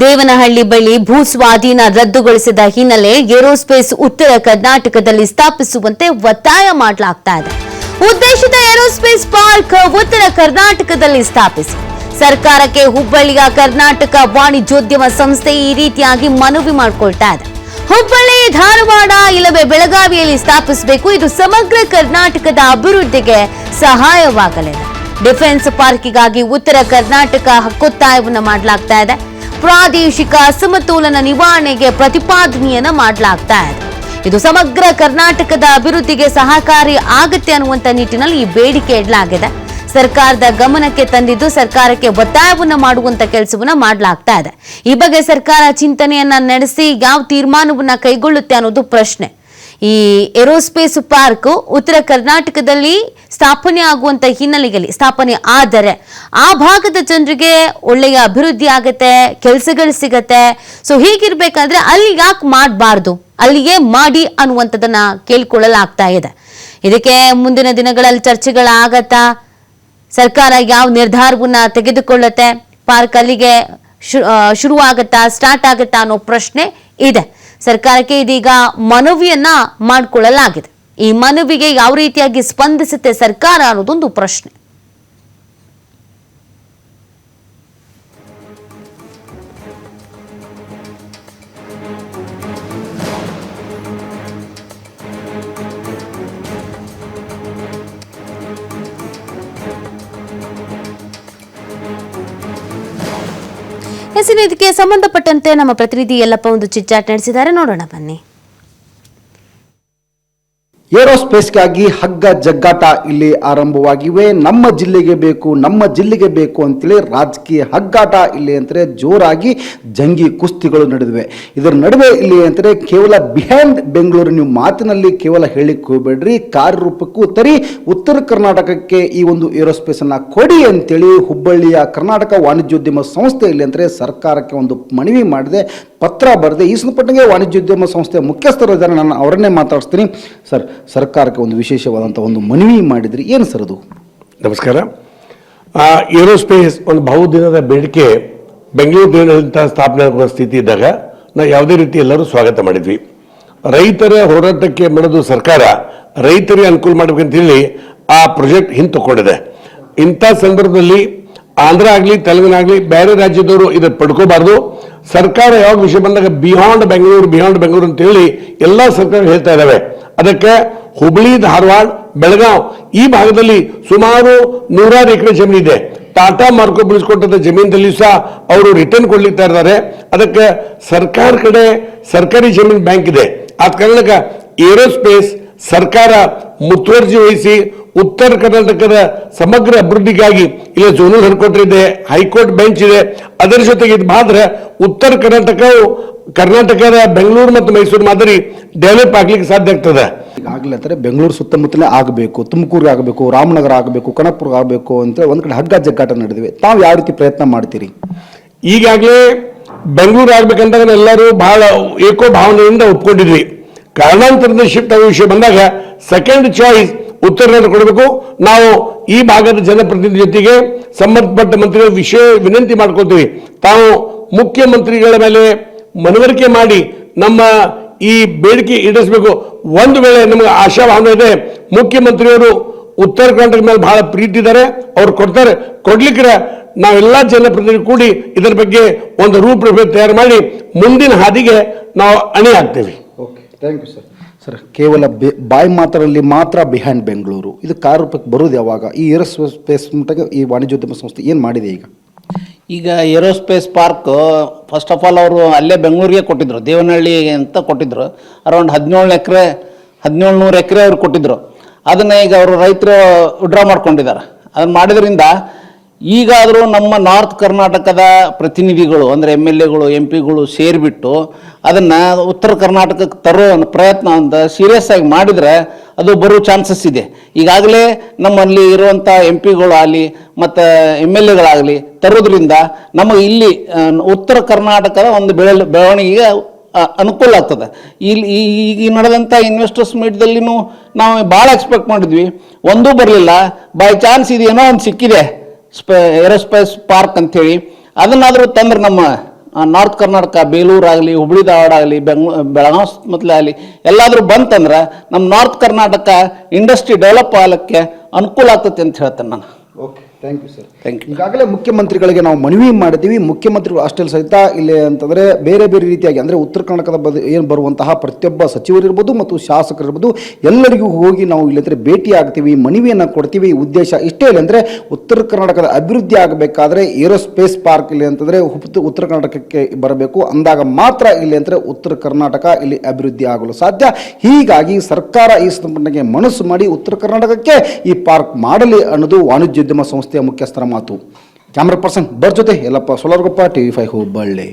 ದೇವನಹಳ್ಳಿ ಬಳಿ ಭೂ ಸ್ವಾಧೀನ ರದ್ದುಗೊಳಿಸಿದ ಹಿನ್ನೆಲೆ ಏರೋಸ್ಪೇಸ್ ಉತ್ತರ ಕರ್ನಾಟಕದಲ್ಲಿ ಸ್ಥಾಪಿಸುವಂತೆ ಒತ್ತಾಯ ಮಾಡಲಾಗ್ತಾ ಇದೆ. ಉದ್ದೇಶಿತ ಏರೋಸ್ಪೇಸ್ ಪಾರ್ಕ್ ಉತ್ತರ ಕರ್ನಾಟಕದಲ್ಲಿ ಸ್ಥಾಪಿಸಿ. ಸರ್ಕಾರಕ್ಕೆ ಹುಬ್ಬಳ್ಳಿಯ ಕರ್ನಾಟಕ ವಾಣಿಜ್ಯೋದ್ಯಮ ಸಂಸ್ಥೆ ಈ ರೀತಿಯಾಗಿ ಮನವಿ ಮಾಡಿಕೊಳ್ತಾ ಇದೆ. ಹುಬ್ಬಳ್ಳಿ, ಧಾರವಾಡ ಇಲ್ಲವೇ ಬೆಳಗಾವಿಯಲ್ಲಿ ಸ್ಥಾಪಿಸಬೇಕು. ಇದು ಸಮಗ್ರ ಕರ್ನಾಟಕದ ಅಭಿವೃದ್ಧಿಗೆ ಸಹಾಯವಾಗಲಿದೆ. ಡಿಫೆನ್ಸ್ ಪಾರ್ಕಿಗಾಗಿ ಉತ್ತರ ಕರ್ನಾಟಕ ಹಕ್ಕೊತ್ತಾಯವನ್ನು ಮಾಡಲಾಗ್ತಾ ಇದೆ. ಪ್ರಾದೇಶಿಕ ಅಸಮತೋಲನ ನಿವಾರಣೆಗೆ ಪ್ರತಿಪಾದನೆಯನ್ನು ಮಾಡಲಾಗ್ತಾ ಇದೆ. ಇದು ಸಮಗ್ರ ಕರ್ನಾಟಕದ ಅಭಿವೃದ್ಧಿಗೆ ಸಹಕಾರಿ ಆಗತ್ತೆ ಅನ್ನುವಂತ ನಿಟ್ಟಿನಲ್ಲಿ ಈ ಬೇಡಿಕೆ ಇಡಲಾಗಿದೆ. ಸರ್ಕಾರದ ಗಮನಕ್ಕೆ ತಂದಿದ್ದು ಸರ್ಕಾರಕ್ಕೆ ಒತ್ತಾಯವನ್ನ ಮಾಡುವಂತ ಕೆಲಸವನ್ನ ಮಾಡಲಾಗ್ತಾ ಇದೆ. ಈ ಬಗ್ಗೆ ಸರ್ಕಾರ ಚಿಂತನೆಯನ್ನ ನಡೆಸಿ ಯಾವ ತೀರ್ಮಾನವನ್ನ ಕೈಗೊಳ್ಳುತ್ತೆ ಅನ್ನೋದು ಪ್ರಶ್ನೆ. ಈ ಏರೋಸ್ಪೇಸ್ ಪಾರ್ಕ್ ಉತ್ತರ ಕರ್ನಾಟಕದಲ್ಲಿ ಸ್ಥಾಪನೆ ಆಗುವಂತ ಹಿನ್ನೆಲೆಯಲ್ಲಿ ಸ್ಥಾಪನೆ ಆದರೆ ಆ ಭಾಗದ ಜನರಿಗೆ ಒಳ್ಳೆಯ ಅಭಿವೃದ್ಧಿ ಆಗತ್ತೆ, ಕೆಲಸಗಳು ಸಿಗತ್ತೆ. ಸೊ ಹೀಗಿರ್ಬೇಕಾದ್ರೆ ಅಲ್ಲಿ ಯಾಕೆ ಮಾಡಬಾರ್ದು? ಅಲ್ಲಿಗೆ ಮಾಡಿ ಅನ್ನುವಂಥದ್ದನ್ನ ಕೇಳಿಕೊಳ್ಳಲಾಗ್ತಾ ಇದೆ. ಇದಕ್ಕೆ ಮುಂದಿನ ದಿನಗಳಲ್ಲಿ ಚರ್ಚೆಗಳಾಗತ್ತಾ? ಸರ್ಕಾರ ಯಾವ ನಿರ್ಧಾರವನ್ನ ತೆಗೆದುಕೊಳ್ಳುತ್ತೆ? ಪಾರ್ಕ್ ಅಲ್ಲಿಗೆ ಶುರು ಆಗತ್ತಾ ಸ್ಟಾರ್ಟ್ ಆಗತ್ತಾ ಅನ್ನೋ ಪ್ರಶ್ನೆ ಇದೆ. ಸರ್ಕಾರಕ್ಕೆ ಇದೀಗ ಮನವಿಯನ್ನ ಮಾಡಿಕೊಳ್ಳಲಾಗಿದೆ. ಈ ಮನವಿಗೆ ಯಾವ ರೀತಿಯಾಗಿ ಸ್ಪಂದಿಸುತ್ತೆ ಸರ್ಕಾರ ಅನ್ನೋದೊಂದು ಪ್ರಶ್ನೆ. ಹೆಸರು ಇದಕ್ಕೆ ಸಂಬಂಧಪಟ್ಟಂತೆ ನಮ್ಮ ಪ್ರತಿನಿಧಿ ಎಲ್ಲಪ್ಪ ಒಂದು ಚಿಚ್ಚಾಟ್ ನಡೆಸಿದ್ದಾರೆ. ನೋಡೋಣ ಬನ್ನಿ. ಏರೋಸ್ಪೇಸ್ಗಾಗಿ ಹಗ್ಗ ಜಗ್ಗಾಟ ಇಲ್ಲಿ ಆರಂಭವಾಗಿವೆ. ನಮ್ಮ ಜಿಲ್ಲೆಗೆ ಬೇಕು, ನಮ್ಮ ಜಿಲ್ಲೆಗೆ ಬೇಕು ಅಂತೇಳಿ ರಾಜಕೀಯ ಹಗ್ಗಾಟ ಇಲ್ಲಿ ಅಂದರೆ ಜೋರಾಗಿ ಜಂಗಿ ಕುಸ್ತಿಗಳು ನಡೆದಿವೆ. ಇದರ ನಡುವೆ ಇಲ್ಲಿ ಅಂದರೆ ಕೇವಲ ಬಿಹೈಂಡ್ ಬೆಂಗಳೂರು ನೀವು ಮಾತಿನಲ್ಲಿ ಕೇವಲ ಹೇಳಿಕ್ಕೆ ಹೋಗಬೇಡ್ರಿ. ಕಾರ್ಯರೂಪಕ್ಕೂ ತರಿ ಉತ್ತರ ಕರ್ನಾಟಕಕ್ಕೆ ಈ ಒಂದು ಏರೋಸ್ಪೇಸನ್ನು ಕೊಡಿ ಅಂತೇಳಿ ಹುಬ್ಬಳ್ಳಿಯ ಕರ್ನಾಟಕ ವಾಣಿಜ್ಯೋದ್ಯಮ ಸಂಸ್ಥೆ ಇಲ್ಲಿ ಅಂದರೆ ಸರ್ಕಾರಕ್ಕೆ ಒಂದು ಮನವಿ ಮಾಡಿದೆ. ಪತ್ರ ಬರೆದೆ. ಈ ಸಂಪಟ್ಟಿಗೆ ವಾಣಿಜ್ಯೋದ್ಯಮ ಸಂಸ್ಥೆ ಮುಖ್ಯಸ್ಥರು ಇದ್ದಾರೆ. ನಾನು ಅವರನ್ನೇ ಮಾತಾಡಿಸ್ತೀನಿ. ಸರ್ ಸರ್ಕಾರಕ್ಕೆ ಒಂದು ವಿಶೇಷವಾದಂಥ ಒಂದು ಮನವಿ ಮಾಡಿದ್ರಿ ಏನು ಸರ್ ಅದು? ನಮಸ್ಕಾರ. ಏರೋಸ್ಪೇಸ್ ಒಂದು ಬಹುದಿನದ ಬೇಡಿಕೆ ಬೆಂಗಳೂರಿನಂಥ ಸ್ಥಾಪನೆ ಆಗುವ ಸ್ಥಿತಿ ಇದ್ದಾಗ ನಾವು ಯಾವುದೇ ರೀತಿ ಎಲ್ಲರೂ ಸ್ವಾಗತ ಮಾಡಿದ್ವಿ. ರೈತರ ಹೋರಾಟಕ್ಕೆ ಮಾಡೋದು ಸರ್ಕಾರ ರೈತರಿಗೆ ಅನುಕೂಲ ಮಾಡಬೇಕಂತೇಳಿ ಆ ಪ್ರಾಜೆಕ್ಟ್ ಹಿಂತಕೊಂಡಿದೆ. ಇಂಥ ಸಂದರ್ಭದಲ್ಲಿ ಆಂಧ್ರ ಆಗಲಿ, ತೆಲಂಗಾಣ ಆಗಲಿ, ಬೇರೆ ರಾಜ್ಯದವರು ಇದನ್ನು ಪಡ್ಕೋಬಾರ್ದು. ಸರ್ಕಾರ ಯಾವಾಗ ವಿಷಯ ಬಂದಾಗ ಬಿಹಾಂಡ್ ಬೆಂಗಳೂರು ಬಿಹಾಂಡ್ ಬೆಂಗಳೂರು ಅಂತ ಹೇಳಿ ಎಲ್ಲ ಸರ್ಕಾರ ಹೇಳ್ತಾ ಇದ್ದಾವೆ ಅದಕ್ಕೆ ಹುಬ್ಳಿ, ಧಾರವಾಡ, ಬೆಳಗಾವ್ ಈ ಭಾಗದಲ್ಲಿ ಸುಮಾರು ನೂರಾರು ಎಕರೆ ಜಮೀನು ಇದೆ. ಟಾಟಾ ಮಾರ್ಕೋ ಬಿಡಿಸ್ಕೊಟ್ಟಂತ ಜಮೀನಲ್ಲಿ ಸಹ ಅವರು ರಿಟರ್ನ್ ಕೊಡ್ಲಿಕ್ತಾ ಇದ್ದಾರೆ. ಅದಕ್ಕೆ ಸರ್ಕಾರ ಕಡೆ ಸರ್ಕಾರಿ ಜಮೀನು ಬ್ಯಾಂಕ್ ಇದೆ. ಆದ ಕಾರಣಕ್ಕೆ ಏರೋಸ್ಪೇಸ್ ಸರ್ಕಾರ ಮುತುವರ್ಜಿ ವಹಿಸಿ ಉತ್ತರ ಕರ್ನಾಟಕದ ಸಮಗ್ರ ಅಭಿವೃದ್ಧಿಗಾಗಿ ಇಲ್ಲ ಝೋನಲ್ ಹೆಡ್ಕ್ವಾರ್ಟರ್ ಇದೆ ಹೈಕೋರ್ಟ್ ಬೆಂಚ್ ಇದೆ. ಅದರ ಜೊತೆಗೆ ಇದು ಮಾತ್ರ ಉತ್ತರ ಕರ್ನಾಟಕವು ಕರ್ನಾಟಕದ ಬೆಂಗಳೂರು ಮತ್ತು ಮೈಸೂರು ಮಾದರಿ ಡೆವಲಪ್ ಆಗ್ಲಿಕ್ಕೆ ಸಾಧ್ಯ ಆಗ್ತದೆ. ಈಗಾಗಲೇ ಅಂತಾರೆ ಬೆಂಗಳೂರು ಸುತ್ತಮುತ್ತಲೇ ಆಗಬೇಕು ತುಮಕೂರಿಗೆ ಆಗಬೇಕು ರಾಮನಗರ ಆಗಬೇಕು ಕನಕಪುರ ಆಗಬೇಕು ಅಂತ ಒಂದು ಕಡೆ ಹಗ್ಗ ಜಗ್ಗಾಟ ನಡೆದಿವೆ. ತಾವು ಯಾವ ರೀತಿ ಪ್ರಯತ್ನ ಮಾಡ್ತೀರಿ? ಈಗಾಗಲೇ ಬೆಂಗಳೂರು ಆಗ್ಬೇಕಂದಾಗ ಎಲ್ಲರೂ ಬಹಳ ಏಕೋ ಭಾವನೆಯಿಂದ ಒಪ್ಕೊಂಡಿದ್ವಿ. ಕಾರಣಾಂತರದ ಶಿಫ್ಟ್ ಆಗೋ ವಿಷಯ ಬಂದಾಗ ಸೆಕೆಂಡ್ ಚಾಯ್ಸ್ ಉತ್ತರವನ್ನು ಕೊಡಬೇಕು. ನಾವು ಈ ಭಾಗದ ಜನಪ್ರತಿನಿಧಿ ಜೊತೆಗೆ ಸಂಬಂಧಪಟ್ಟ ಮಂತ್ರಿಗಳ ವಿಷಯ ವಿನಂತಿ ಮಾಡ್ಕೊತೀವಿ ತಾವು ಮುಖ್ಯಮಂತ್ರಿಗಳ ಮೇಲೆ ಮನವರಿಕೆ ಮಾಡಿ ನಮ್ಮ ಈ ಬೇಡಿಕೆ ಈಡೇರಿಸಬೇಕು. ಒಂದು ವೇಳೆ ನಮಗೆ ಆಶಾಭಾವನೆ ಇದೆ, ಮುಖ್ಯಮಂತ್ರಿಯವರು ಉತ್ತರ ಕರ್ನಾಟಕದ ಮೇಲೆ ಬಹಳ ಪ್ರೀತಿ ಇದ್ದಾರೆ, ಅವ್ರು ಕೊಡ್ತಾರೆ. ಕೊಡ್ಲಿಕ್ಕೆ ನಾವೆಲ್ಲ ಜನಪ್ರತಿನಿಧಿ ಕೂಡಿ ಇದರ ಬಗ್ಗೆ ಒಂದು ರೂಪರೇಖೆ ತಯಾರು ಮಾಡಿ ಮುಂದಿನ ಹಾದಿಗೆ ನಾವು ಅಣಿ ಆಗ್ತೇವೆ. Okay thank you sir sir ಕೇವಲ ಬೆ, ಬಾಯಿ ಮಾತರಲ್ಲಿ ಮಾತ್ರ ಬಿಹೈಂಡ್ ಬೆಂಗಳೂರು ಇದು ಕಾರ್ಯರೂಪಕ್ಕೆ ಬರೋದು ಯಾವಾಗ? ಈ ಏರೋಸ್ಪೇಸ್ ಮಟ್ಟಿಗೆ ಈ ವಾಣಿಜ್ಯೋದ್ಯಮ ಸಂಸ್ಥೆ ಏನು ಮಾಡಿದೆ ಈಗ? ಈಗ aerospace park first of all ಅವರು ಅಲ್ಲೇ ಬೆಂಗಳೂರಿಗೆ ಕೊಟ್ಟಿದ್ರು, ದೇವನಹಳ್ಳಿ ಅಂತ ಕೊಟ್ಟಿದ್ರು. ಅರೌಂಡ್ ಹದಿನೇಳು ಎಕರೆ ಹದಿನೇಳು ನೂರು ಎಕರೆ ಅವ್ರು ಕೊಟ್ಟಿದ್ರು. ಅದನ್ನ ಈಗ ಅವರು ರೈತರು ವಿಡ್ರಾ ಮಾಡ್ಕೊಂಡಿದ್ದಾರೆ. ಅದನ್ನ ಮಾಡಿದ್ರಿಂದ ಈಗಾದರೂ ನಮ್ಮ ನಾರ್ತ್ ಕರ್ನಾಟಕದ ಪ್ರತಿನಿಧಿಗಳು, ಅಂದರೆ ಎಂ ಎಲ್ ಎಗಳು, ಎಂ ಪಿಗಳು ಸೇರಿಬಿಟ್ಟು ಅದನ್ನು ಉತ್ತರ ಕರ್ನಾಟಕಕ್ಕೆ ತರೋ ಪ್ರಯತ್ನ ಅಂತ ಸೀರಿಯಸ್ ಆಗಿ ಮಾಡಿದರೆ ಅದು ಬರೋ ಚಾನ್ಸಸ್ ಇದೆ. ಈಗಾಗಲೇ ನಮ್ಮಲ್ಲಿ ಇರುವಂಥ ಎಂ ಪಿಗಳಾಗಲಿ ಮತ್ತು ಎಂ ಎಲ್ ಎಗಳಾಗಲಿ ತರೋದ್ರಿಂದ ನಮಗೆ ಇಲ್ಲಿ ಉತ್ತರ ಕರ್ನಾಟಕದ ಒಂದು ಬೆಳೆ ಬೆಳವಣಿಗೆಗೆ ಅನುಕೂಲ ಆಗ್ತದೆ. ಇಲ್ಲಿ ಈಗ ನಡೆದಂಥ ಇನ್ವೆಸ್ಟರ್ಸ್ ಮೀಟ್ದಲ್ಲಿನೂ ನಾವು ಭಾಳ ಎಕ್ಸ್ಪೆಕ್ಟ್ ಮಾಡಿದ್ವಿ. ಒಂದೂ ಬರಲಿಲ್ಲ. ಬೈ ಚಾನ್ಸ್ ಇದೇನೋ ಒಂದು ಸಿಕ್ಕಿದೆ. ಸ್ಪ ಏರೋಸ್ಪೇಸ್ ಪಾರ್ಕ್ ಅಂಥೇಳಿ ಅದನ್ನಾದರೂ ತಂದ್ರೆ ನಮ್ಮ ನಾರ್ತ್ ಕರ್ನಾಟಕ ಬೇಲೂರಾಗಲಿ ಹುಬ್ಳಿ, ಧಾರವಾಡ ಆಗಲಿ ಬೆಂಗ್ ಬೆಳಗಾವ್ ಸುತ್ತಮುತ್ತಲೇ ಆಗಲಿ, ಎಲ್ಲಾದರೂ ಬಂತಂದ್ರೆ ನಮ್ಮ ನಾರ್ತ್ ಕರ್ನಾಟಕ ಇಂಡಸ್ಟ್ರಿ ಡೆವಲಪ್ ಆಗಲಿಕ್ಕೆ ಅನುಕೂಲ ಆಗ್ತೈತಿ ಅಂತ ಹೇಳ್ತೇನೆ ನಾನು. Okay thank you sir thank you ಈಗಾಗಲೇ ಮುಖ್ಯಮಂತ್ರಿಗಳಿಗೆ ನಾವು ಮನವಿ ಮಾಡಿದ್ದೀವಿ. ಮುಖ್ಯಮಂತ್ರಿಗಳು ಅಷ್ಟೇ ಸಹಿತ ಇಲ್ಲಿ ಅಂತಂದರೆ ಬೇರೆ ಬೇರೆ ರೀತಿಯಾಗಿ ಅಂದರೆ ಉತ್ತರ ಕರ್ನಾಟಕದ ಬದ ಏನು ಬರುವಂತಹ ಪ್ರತಿಯೊಬ್ಬ ಸಚಿವರಿರ್ಬೋದು ಮತ್ತು ಶಾಸಕರಿರ್ಬೋದು ಎಲ್ಲರಿಗೂ ಹೋಗಿ ನಾವು ಇಲ್ಲಂದ್ರೆ ಭೇಟಿ ಆಗ್ತೀವಿ ಮನವಿಯನ್ನು ಕೊಡ್ತೀವಿ. ಉದ್ದೇಶ ಇಷ್ಟೇ ಇಲ್ಲ ಅಂದರೆ ಉತ್ತರ ಕರ್ನಾಟಕದ ಅಭಿವೃದ್ಧಿ ಆಗಬೇಕಾದ್ರೆ ಏರೋಸ್ಪೇಸ್ ಪಾರ್ಕ್ ಇಲ್ಲಿ ಅಂತಂದರೆ ಉತ್- ಉತ್ತರ ಕರ್ನಾಟಕಕ್ಕೆ ಬರಬೇಕು. ಅಂದಾಗ ಮಾತ್ರ ಇಲ್ಲಿ ಅಂದರೆ ಉತ್ತರ ಕರ್ನಾಟಕ ಇಲ್ಲಿ ಅಭಿವೃದ್ಧಿ ಆಗಲು ಸಾಧ್ಯ. ಹೀಗಾಗಿ ಸರ್ಕಾರ ಈ ಸಂಬಂಧಕ್ಕೆ ಮನಸ್ಸು ಮಾಡಿ ಉತ್ತರ ಕರ್ನಾಟಕಕ್ಕೆ ಈ ಪಾರ್ಕ್ ಮಾಡಲಿ ಅನ್ನೋದು ವಾಣಿಜ್ಯೋದ್ಯಮ ಸಂಸ್ಥೆಯ ಮುಖ್ಯಸ್ಥರ ಮಾತು. ಕ್ಯಾಮ್ರಾ ಪರ್ಸನ್ ಬರ್ ಜೊತೆ ಯಲ್ಲಪ್ಪ ಸೋಲಾರ್ಗೊಪ್ಪ ಟಿ ವಿ ಫೈ ಹುಬ್ಬಳ್ಳಿ